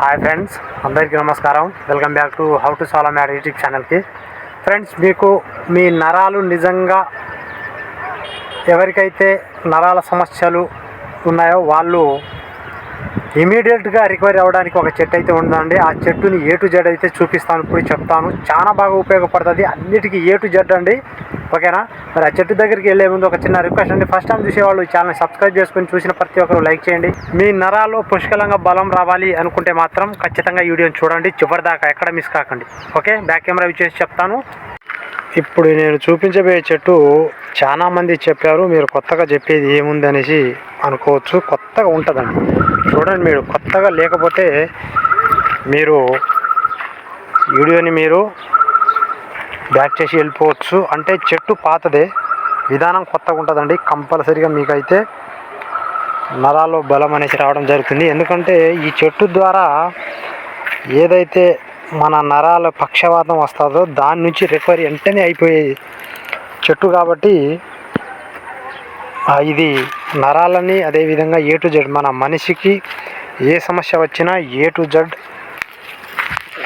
Hi friends అందరికీ నమస్కారం. Welcome back to how to solve math YouTube ఛానల్కి friends మీకు మీ నరాలు నిజంగా ఎవరికైతే నరాల సమస్యలు ఉన్నాయో వాళ్ళు ఇమీడియట్గా రికవరీ అవ్వడానికి ఒక చెట్టు అయితే ఉందండి. ఆ చెట్టుని ఏ టు జెడ్ అయితే చూపిస్తాను ఇప్పుడు చెప్తాను. చాలా బాగా ఉపయోగపడుతుంది. అన్నిటికీ ఏ టు జెడ్ అండి. ఓకేనా? మరి ఆ చెట్టు దగ్గరికి వెళ్ళే ముందు ఒక చిన్న రిక్వెస్ట్ అండి. ఫస్ట్ టైం చూసేవాళ్ళు ఈ ఛానల్ సబ్స్క్రైబ్ చేసుకొని చూసిన ప్రతి ఒక్కరు లైక్ చేయండి. మీ నరాల్లో పుష్కలంగా బలం రావాలి అనుకుంటే మాత్రం ఖచ్చితంగా వీడియోని చూడండి. చివరి దాకా ఎక్కడ మిస్ కాకండి. ఓకే? బ్యాక్ కెమెరా చేసి చెప్తాను. ఇప్పుడు నేను చూపించబోయే చెట్టు చాలామంది చెప్పారు. మీరు కొత్తగా చెప్పేది ఏముంది అనేసి అనుకోవచ్చు. కొత్తగా ఉంటుందండి. చూడండి మీరు కొత్తగా లేకపోతే మీరు వీడియోని మీరు బ్యాక్ చేసి వెళ్ళిపోవచ్చు. అంటే చెట్టు పాతదే. విధానం కొత్తగా ఉంటుందండి. కంపల్సరీగా మీకైతే నరాల్లో బలం అనేసి రావడం జరుగుతుంది. ఎందుకంటే ఈ చెట్టు ద్వారా ఏదైతే మన నరాల పక్షవాతం వస్తుందో దాని నుంచి రికవరీ వెంటనే అయిపోయే చెట్టు కాబట్టి ఇది నరాలని అదేవిధంగా ఏ టు జెడ్ మన మనిషికి ఏ సమస్య వచ్చినా ఏ టు జెడ్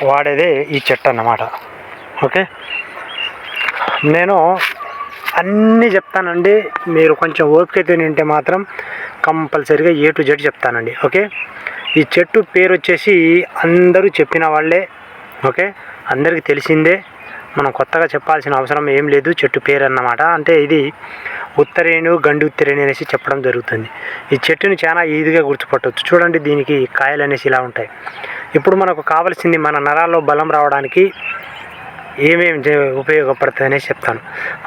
వాడేదే ఈ చెట్టు అన్నమాట. ఓకే? నేను అన్నీ చెప్తానండి. మీరు కొంచెం ఓపికతో ఉంటే మాత్రం కంపల్సరీగా ఏ టు జెడ్ చెప్తానండి. ఓకే? ఈ చెట్టు పేరు వచ్చేసి అందరూ చెప్పిన వాళ్ళే. ఓకే? అందరికీ తెలిసిందే. మనం కొత్తగా చెప్పాల్సిన అవసరం ఏం లేదు. చెట్టు పేరు అన్నమాట. అంటే ఇది ఉత్తరేణు గండి ఉత్తరేణి అనేసి చెప్పడం జరుగుతుంది. ఈ చెట్టుని చాలా ఈజీగా గుర్తుపట్టవచ్చు చూడండి దీనికి కాయలు అనేసి ఇలా ఉంటాయి. ఇప్పుడు మనకు కావాల్సింది మన నరాల్లో బలం రావడానికి ఏమేమి చే- ఉపయోగపడుతుంది అనేసి చెప్తాను.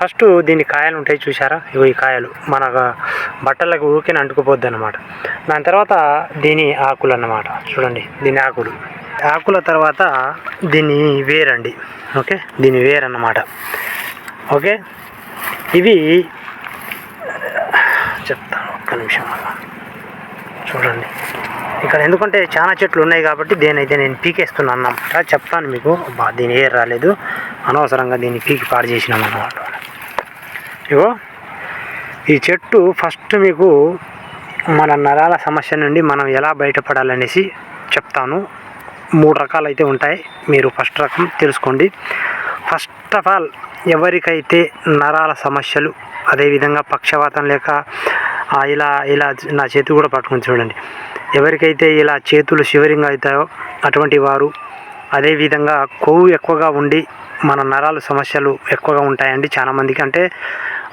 ఫస్ట్ దీని కాయలు ఉంటాయి చూసారా ఇవి ఈ కాయలు. మన బట్టలకు ఊకిన అంటుకుపోద్ది అనమాట దాని తర్వాత దీని ఆకులు అన్నమాట చూడండి దీని ఆకులు. ఆకుల తర్వాత దీని వేరండి. ఓకే? దీని వేరు అన్నమాట ఓకే? ఇవి చెప్తాను ఒక్క నిమిషం చూడండి. ఇక్కడ ఎందుకంటే చాలా చెట్లు ఉన్నాయి కాబట్టి దేనైతే నేను పీకేస్తున్నాను అన్నమాట. చెప్తాను మీకు. దీని ఏర్ రాలేదు. అనవసరంగా దీన్ని పీకి పాడు చేసినాం అన్నమాట. ఇగో ఈ చెట్టు ఫస్ట్ మీకు మన నరాల సమస్య నుండి మనం ఎలా బయటపడాలనేసి చెప్తాను. మూడు రకాలు అయితే ఉంటాయి. మీరు ఫస్ట్ రకం తెలుసుకోండి. ఫస్ట్ ఆఫ్ ఆల్ ఎవరికైతే నరాల సమస్యలు అదేవిధంగా పక్షవాతం లేక ఇలా ఇలా నా చేతి కూడా పట్టుకొని చూడండి. ఎవరికైతే ఇలా చేతులు షివరింగ్ అవుతాయో అటువంటి వారు అదేవిధంగా కొవ్వు ఎక్కువగా ఉండి మన నరాలు సమస్యలు ఎక్కువగా ఉంటాయండి చాలామందికి. అంటే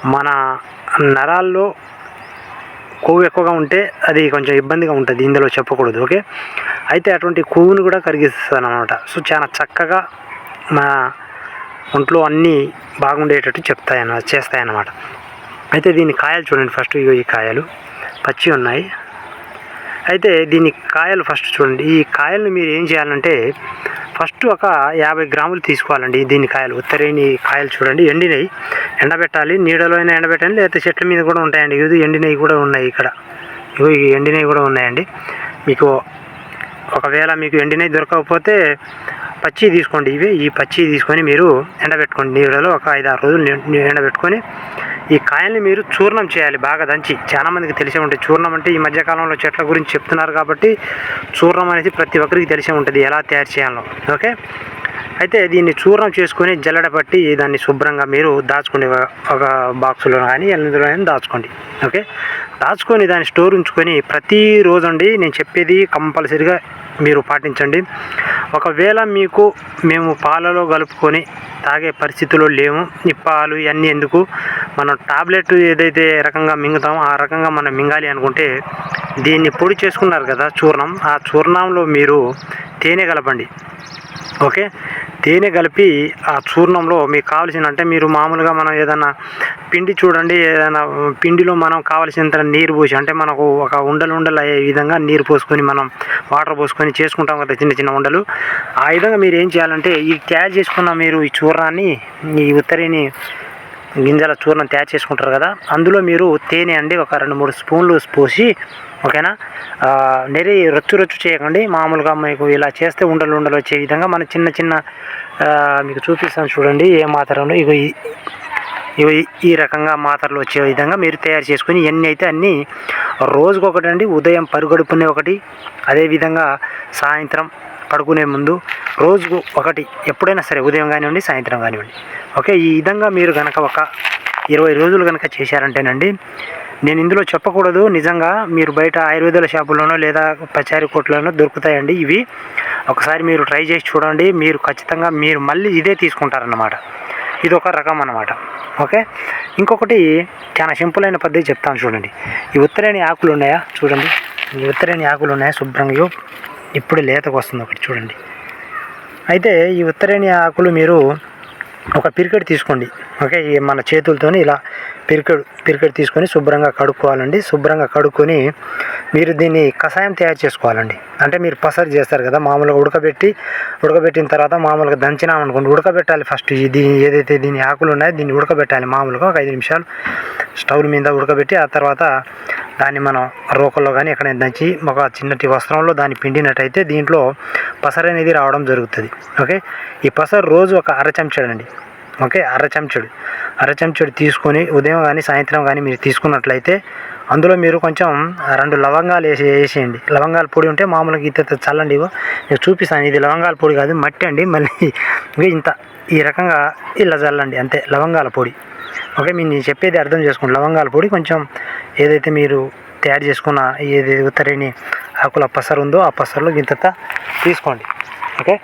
మన నరాల్లో కొవ్వు ఎక్కువగా ఉంటే అది కొంచెం ఇబ్బందిగా ఉంటుంది ఇందులో చెప్పకూడదు ఓకే? అయితే అటువంటి కొవ్వును కూడా కరిగిస్తుంది అనమాట సో చాలా చక్కగా మన ఒంట్లో అన్నీ బాగుండేటట్టు చెప్తాయన్న చేస్తాయన్నమాట. అయితే దీని కాయలు చూడండి ఫస్ట్ ఇగో ఈ కాయలు. పచ్చి ఉన్నాయి. అయితే దీని కాయలు ఫస్ట్ చూడండి. ఈ కాయలను మీరు ఏం చేయాలంటే ఫస్ట్ ఒక యాభై గ్రాములు తీసుకోవాలండి దీని కాయలు. ఉత్తరేని కాయలు చూడండి. ఎండినవి ఎండబెట్టాలి. నీడలో అయినా ఎండబెట్టండి. లేకపోతే చెట్ల మీద కూడా ఉంటాయండి. ఇది ఎండినవి కూడా ఉన్నాయి ఇక్కడ. ఇగో ఈ ఎండినవి కూడా ఉన్నాయండి. మీకు ఒకవేళ మీకు ఎండినవి దొరకకపోతే పచ్చి తీసుకోండి. ఇవి ఈ పచ్చి తీసుకొని మీరు ఎండబెట్టుకోండి. నీళ్ళలో ఒక ఐదు ఆరు రోజులు ఎండబెట్టుకొని ఈ కాయల్ని మీరు చూర్ణం చేయాలి. బాగా దంచి. చాలామందికి తెలిసే ఉంటుంది. చూర్ణం అంటే ఈ మధ్యకాలంలో చెట్ల గురించి చెప్తున్నారు కాబట్టి చూర్ణం అనేది ప్రతి ఒక్కరికి తెలిసే ఉంటుంది. ఎలా తయారు చేయాలో. ఓకే? అయితే దీన్ని చూర్ణం చేసుకొని జల్లడ పట్టి దాన్ని శుభ్రంగా మీరు దాచుకునే ఒక బాక్సులో కానీ ఎందులో కానీ దాచుకోండి. ఓకే? దాచుకొని దాన్ని స్టోర్ ఉంచుకొని ప్రతిరోజు అండి నేను చెప్పేది కంపల్సరీగా మీరు పాటించండి. ఒకవేళ మీకు మేము పాలలో కలుపుకొని తాగే పరిస్థితిలో లేము ఈ పాలు ఇవన్నీ ఎందుకు? మనం టాబ్లెట్ ఏదైతే రకంగా మింగుతామో ఆ రకంగా మనం మింగాలి అనుకుంటే దీన్ని పొడి చేసుకున్నారు కదా చూర్ణం. ఆ చూర్ణంలో మీరు తేనె కలపండి. ఓకే? తేనె కలిపి ఆ చూర్ణంలో మీకు కావలసిన అంటే మీరు మామూలుగా మనం ఏదైనా పిండి చూడండి ఏదైనా పిండిలో మనం కావలసినంత నీరు పోసి అంటే మనకు ఒక ఉండలు ఉండలు అయ్యే విధంగా నీరు పోసుకొని మనం వాటర్ పోసుకొని చేసుకుంటాం కదా చిన్న చిన్న ఉండలు. ఆ విధంగా మీరు ఏం చేయాలంటే ఈ తయారు చేసుకున్న మీరు ఈ చూర్ణాన్ని ఈ ఉత్తరిని గింజల చూర్ణం తయారు చేసుకుంటారు కదా. అందులో మీరు తేనె అండి ఒక రెండు మూడు స్పూన్లు పోసి ఓకేనా? నెరి రొచ్చు రొచ్చు చేయకండి. మామూలుగా మీకు ఇలా చేస్తే ఉండలు ఉండలు వచ్చే విధంగా మనం చిన్న చిన్న మీకు చూపిస్తాను చూడండి. ఏ మాత్రంలో ఇగో ఈ- ఇవి ఈ రకంగా మాత్రలు వచ్చే విధంగా మీరు తయారు చేసుకుని ఎన్ని అయితే అన్నీ రోజుకొకటి అండి ఉదయం పరుగడుపునే ఒకటి అదేవిధంగా సాయంత్రం పడుకునే ముందు రోజుకు ఒకటి ఎప్పుడైనా సరే ఉదయం కానివ్వండి సాయంత్రం కానివ్వండి. ఓకే ఈ విధంగా మీరు కనుక ఒక ఇరవై రోజులు కనుక చేశారంటేనండి నేను ఇందులో చెప్పకూడదు. నిజంగా మీరు బయట ఆయుర్వేదాల షాపుల్లోనో లేదా పచారీ కొట్లోనో దొరుకుతాయండి ఇవి. ఒకసారి మీరు ట్రై చేసి చూడండి. మీరు ఖచ్చితంగా మీరు మళ్ళీ ఇదే తీసుకుంటారన్నమాట. ఇది ఒక రకం అన్నమాట. ఓకే ఇంకొకటి చాలా సింపుల్ అయిన పద్ధతి చెప్తాను చూడండి. ఈ ఉత్తరేణి ఆకులు ఉన్నాయా చూడండి. ఈ ఉత్తరేణి ఆకులు ఉన్నాయా శుభ్రంగా ఇప్పుడు లేతకు వస్తుంది ఒకటి చూడండి. అయితే ఈ ఉత్తరేణి ఆకులు మీరు ఒక పిరికెట్ తీసుకోండి. ఓకే మన చేతులతోని ఇలా పిరికెడు పిరికెడు తీసుకొని శుభ్రంగా కడుక్కోవాలండి. శుభ్రంగా కడుక్కొని మీరు దీన్ని కషాయం తయారు చేసుకోవాలండి. అంటే మీరు పసరు చేస్తారు కదా మామూలుగా ఉడకబెట్టి ఉడకబెట్టిన తర్వాత మామూలుగా దంచినామనుకోండి ఉడకబెట్టాలి ఫస్ట్ ఇది ఏదైతే దీని ఆకులు ఉన్నాయో దీన్ని ఉడకబెట్టాలి మామూలుగా ఒక ఐదు నిమిషాలు. స్టవ్ మీద ఉడకబెట్టి ఆ తర్వాత దాన్ని మనం రోకల్లో కానీ ఎక్కడైనా దంచి ఒక చిన్నటి వస్త్రంలో దాన్ని పిండినట్టయితే దీంట్లో పసరు అనేది రావడం జరుగుతుంది. ఓకే? ఈ పసరు రోజు ఒక అర చెంచాడండి ఓకే అర చెంచుడు. అర చెంచాడు తీసుకొని ఉదయం కానీ సాయంత్రం కానీ మీరు తీసుకున్నట్లయితే అందులో మీరు కొంచెం రెండు లవంగాలు వేసి వేసేయండి. లవంగాల పొడి ఉంటే మామూలుగా ఇంత చల్లండి ఇగో. నేను చూపిస్తాను ఇది లవంగాల పొడి కాదు మట్టి అండి. మళ్ళీ ఇంత ఈ రకంగా ఇలా చల్లండి అంతే లవంగాల పొడి. ఓకే మీరు నేను చెప్పేది అర్థం చేసుకోండి. లవంగాల పొడి కొంచెం ఏదైతే మీరు తయారు చేసుకున్న ఏది ఉత్తరేణి ఆకుల పసరు ఉందో ఆ పసరులో ఇంత తీసుకోండి. ఓకే?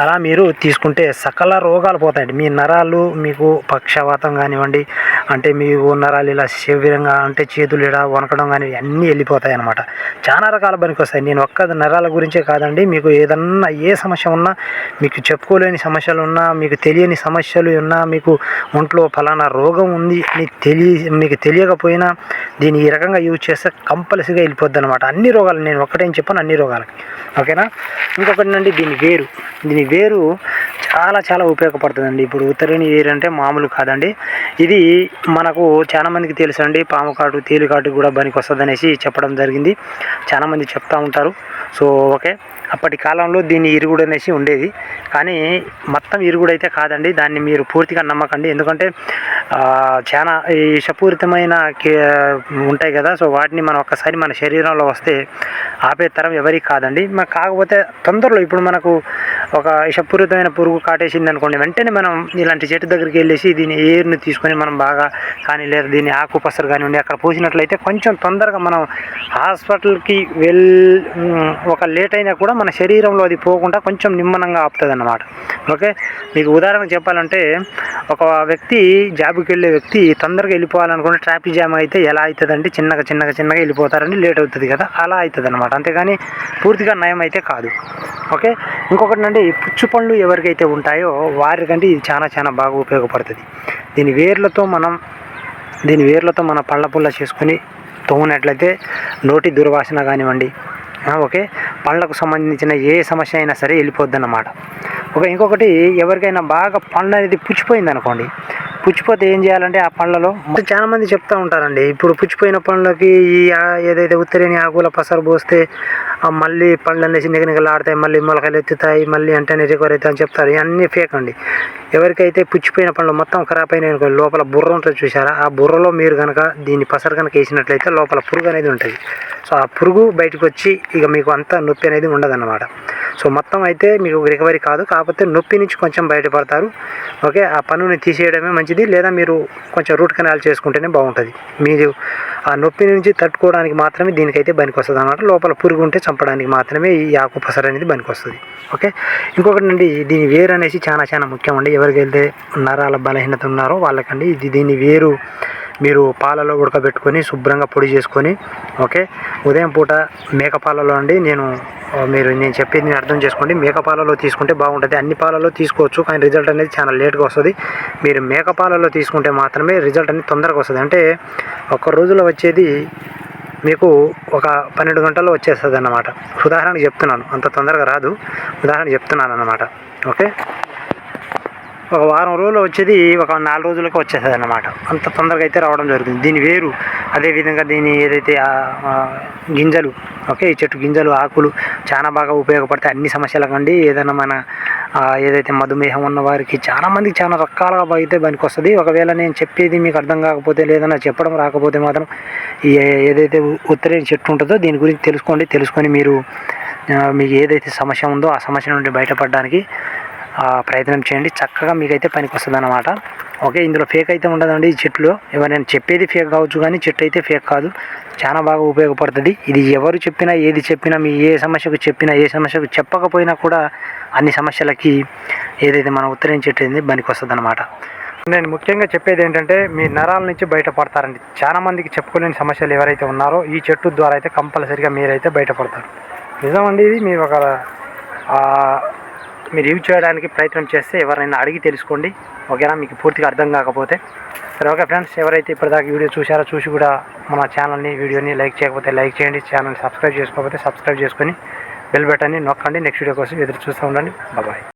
అలా మీరు తీసుకుంటే సకల రోగాలు పోతాయండి. మీ నరాలు మీకు పక్షవాతం కానివ్వండి అంటే మీ నరాలు ఇలా శరీరంగా అంటే చేతులు ఇలా వనకడం కానీ అన్నీ వెళ్ళిపోతాయి అనమాట చాలా రకాల పనికి వస్తాయి. నేను ఒక్క నరాల గురించే కాదండి. మీకు ఏదన్నా ఏ సమస్య ఉన్నా మీకు చెప్పుకోలేని సమస్యలు ఉన్నా మీకు తెలియని సమస్యలు ఉన్నా మీకు ఒంట్లో ఫలానా రోగం ఉంది అని తెలియ మీకు తెలియకపోయినా దీన్ని ఈ రకంగా యూజ్ చేస్తే కంపల్సరీగా వెళ్ళిపోద్ది అనమాట అన్ని రోగాలు నేను ఒక్కటేం చెప్పాను అన్ని రోగాలకి. ఓకేనా? ఇంకొకటి అండి దీని వేరు. దీని వేరు చాలా చాలా ఉపయోగపడుతుందండి. ఇప్పుడు ఉత్తరేణి వేరు అంటే మామూలు కాదండి. ఇది మనకు చాలామందికి తెలుసు అండి పాము కాటు తేలు కాటు కూడా పనికి వస్తుంది అనేసి చెప్పడం జరిగింది. చాలామంది చెప్తూ ఉంటారు. So okay. అప్పటి కాలంలో దీన్ని ఇరుగుడు అనేసి ఉండేది. కానీ మొత్తం ఇరుగుడు అయితే కాదండి. దాన్ని మీరు పూర్తిగా నమ్మకండి. ఎందుకంటే చాలా ఈ విషపూరితమైన కే- ఉంటాయి కదా. సో వాటిని మనం ఒక్కసారి మన శరీరంలో వస్తే ఆపే తరం ఎవరికి కాదండి. మనకు కాకపోతే తొందరలో ఇప్పుడు మనకు ఒక విషపూరితమైన పురుగు కాటేసింది అనుకోండి. వెంటనే మనం ఇలాంటి చెట్టు దగ్గరికి వెళ్ళేసి దీని ఏరుని తీసుకొని మనం బాగా కానీ లేదా దీని ఆకు పసరు కానివ్వండి అక్కడ పోసినట్లయితే కొంచెం తొందరగా మనం హాస్పిటల్కి వెల్ ఒక లేట్ అయినా కూడా మన శరీరంలో అది పోకుండా కొంచెం నిమ్మనంగా ఆపుతుంది అన్నమాట ఓకే? మీకు ఉదాహరణ చెప్పాలంటే ఒక వ్యక్తి జాబ్కి వెళ్ళే వ్యక్తి తొందరగా వెళ్ళిపోవాలనుకుంటే ట్రాఫిక్ జామ్ అయితే ఎలా అవుతుందంటే చిన్నగా చిన్నగా చిన్నగా వెళ్ళిపోతారని లేట్ అవుతుంది కదా? అలా అవుతుంది అనమాట అంతేగాని పూర్తిగా నయం అయితే కాదు. ఓకే? ఇంకొకటి అండి పుచ్చు పండ్లు ఎవరికైతే ఉంటాయో వారికంటే ఇది చాలా చాలా బాగా ఉపయోగపడుతుంది. దీని వేర్లతో మనం దీని వేర్లతో మన పళ్ళ పుల్ల చేసుకొని తోమినట్లయితే నోటి దుర్వాసన కానివ్వండి ఓకే? పళ్ళకు సంబంధించిన ఏ సమస్య అయినా సరే వెళ్ళిపోద్ది అన్నమాట ఓకే ఇంకొకటి ఎవరికైనా బాగా పండ్లు అనేది పుచ్చిపోయింది అనుకోండి. పుచ్చిపోతే ఏం చేయాలంటే ఆ పళ్ళలో చాలా మంది ఉంటారండి. ఇప్పుడు పుచ్చిపోయిన పండ్లకి ఈ ఏదైతే ఉత్తరేని ఆకుల పసరు పోస్తే మళ్ళీ పళ్ళు అనేసి నిగనిగలాడతాయి మళ్ళీ మొలకలు ఎత్తుతాయి మళ్ళీ అంటేనే రికవర్ అవుతాయి అని చెప్తారు. ఇవన్నీ ఫేక్ అండి. ఎవరికైతే పుచ్చిపోయిన పండ్లు మొత్తం ఖరాబ్ అయినాయి అనుకో లోపల బుర్ర ఉంటుంది చూసారా ఆ బుర్రలో మీరు కనుక దీన్ని పసరు కనుక వేసినట్లయితే లోపల పురుగు అనేది ఉంటుంది. సో ఆ పురుగు బయటకు వచ్చి ఇక మీకు అంత నొప్పి అనేది ఉండదన్నమాట. సో మొత్తం అయితే మీకు రికవరీ కాదు. కాకపోతే నొప్పి నుంచి కొంచెం బయటపడతారు. ఓకే? ఆ పనుని తీసేయడమే మంచిది. లేదా మీరు కొంచెం రూట్ కెనాల్ చేసుకుంటేనే బాగుంటుంది. మీరు ఆ నొప్పి నుంచి తట్టుకోవడానికి మాత్రమే దీనికైతే పనికి వస్తుంది అనమాట లోపల పురుగు ఉంటే చంపడానికి మాత్రమే ఈ ఆకు పసరు అనేది పనికి వస్తుంది ఓకే? ఇంకొకటి అండి దీని వేరు అనేసి చాలా చాలా ముఖ్యం అండి. ఎవరికైతే నరాల బలహీనత ఉన్నారో వాళ్ళకండి ఇది దీని వేరు మీరు పాలలో ఉడకబెట్టుకొని శుభ్రంగా పొడి చేసుకొని ఓకే? ఉదయం పూట మేక పాలలో అండి నేను మీరు నేను చెప్పేది నేను అర్థం చేసుకోండి. మేకపాలలో తీసుకుంటే బాగుంటుంది. అన్ని పాలలో తీసుకోవచ్చు కానీ రిజల్ట్ అనేది చాలా లేట్గా వస్తుంది. మీరు మేక పాలలో తీసుకుంటే మాత్రమే రిజల్ట్ అనేది తొందరగా వస్తుంది. అంటే ఒక్క రోజులో వచ్చేది మీకు ఒక పన్నెండు గంటల్లో వచ్చేస్తుంది అన్నమాట ఉదాహరణకు చెప్తున్నాను అంత తొందరగా రాదు. ఉదాహరణ చెప్తున్నాను అన్నమాట ఓకే? ఒక వారం రోజులు వచ్చేది ఒక నాలుగు రోజులకు వచ్చేస్తుంది అన్నమాట అంత తొందరగా అయితే రావడం జరుగుతుంది. దీని వేరు అదేవిధంగా దీని ఏదైతే గింజలు ఓకే? ఈ చెట్టు గింజలు ఆకులు చాలా బాగా ఉపయోగపడతాయి. అన్ని సమస్యల కండి ఏదైనా మన ఏదైతే మధుమేహం ఉన్న వారికి చాలా మందికి చాలా రకాలుగా అయితే పనికి వస్తుంది. ఒకవేళ నేను చెప్పేది మీకు అర్థం కాకపోతే లేదన్నా చెప్పడం రాకపోతే మాత్రం ఏదైతే ఉత్తరేణి చెట్టు ఉంటుందో దీని గురించి తెలుసుకోండి. తెలుసుకొని మీరు మీకు ఏదైతే సమస్య ఉందో ఆ సమస్య నుండి బయటపడడానికి ప్రయత్నం చేయండి. చక్కగా మీకైతే పనికి వస్తుంది అన్నమాట ఓకే ఇందులో ఫేక్ అయితే ఉండదండి ఈ చెట్లు. ఎవరైనా చెప్పేది ఫేక్ కావచ్చు కానీ చెట్టు అయితే ఫేక్ కాదు. చాలా బాగా ఉపయోగపడుతుంది. ఇది ఎవరు చెప్పినా ఏది చెప్పినా మీ ఏ సమస్యకు చెప్పినా ఏ సమస్యకు చెప్పకపోయినా కూడా అన్ని సమస్యలకి ఏదైతే మన ఉత్తరం చెట్టు ఏంది పనికి వస్తుంది అనమాట నేను ముఖ్యంగా చెప్పేది ఏంటంటే మీ నరాల నుంచి బయటపడతారండి. చాలా మందికి చెప్పుకోలేని సమస్యలు ఎవరైతే ఉన్నారో ఈ చెట్టు ద్వారా అయితే కంపల్సరిగా మీరైతే బయటపడతారు. నిజమండి ఇది? మీరు ఒక మీరు యూజ్ చేయడానికి ప్రయత్నం చేస్తే ఎవరైనా అడిగి తెలుసుకోండి. ఓకేనా? మీకు పూర్తిగా అర్థం కాకపోతే. సరే ఓకే ఫ్రెండ్స్. ఎవరైతే ఇప్పటిదాకా వీడియో చూసారో చూసి కూడా మన ఛానల్ని వీడియోని లైక్ చేయకపోతే లైక్ చేయండి. ఛానల్ని సబ్స్క్రైబ్ చేసుకోకపోతే సబ్స్క్రైబ్ చేసుకొని బెల్ బటన్ని నొక్కండి. నెక్స్ట్ వీడియో కోసం ఎదురు చూస్తూ ఉండండి. బాయ్.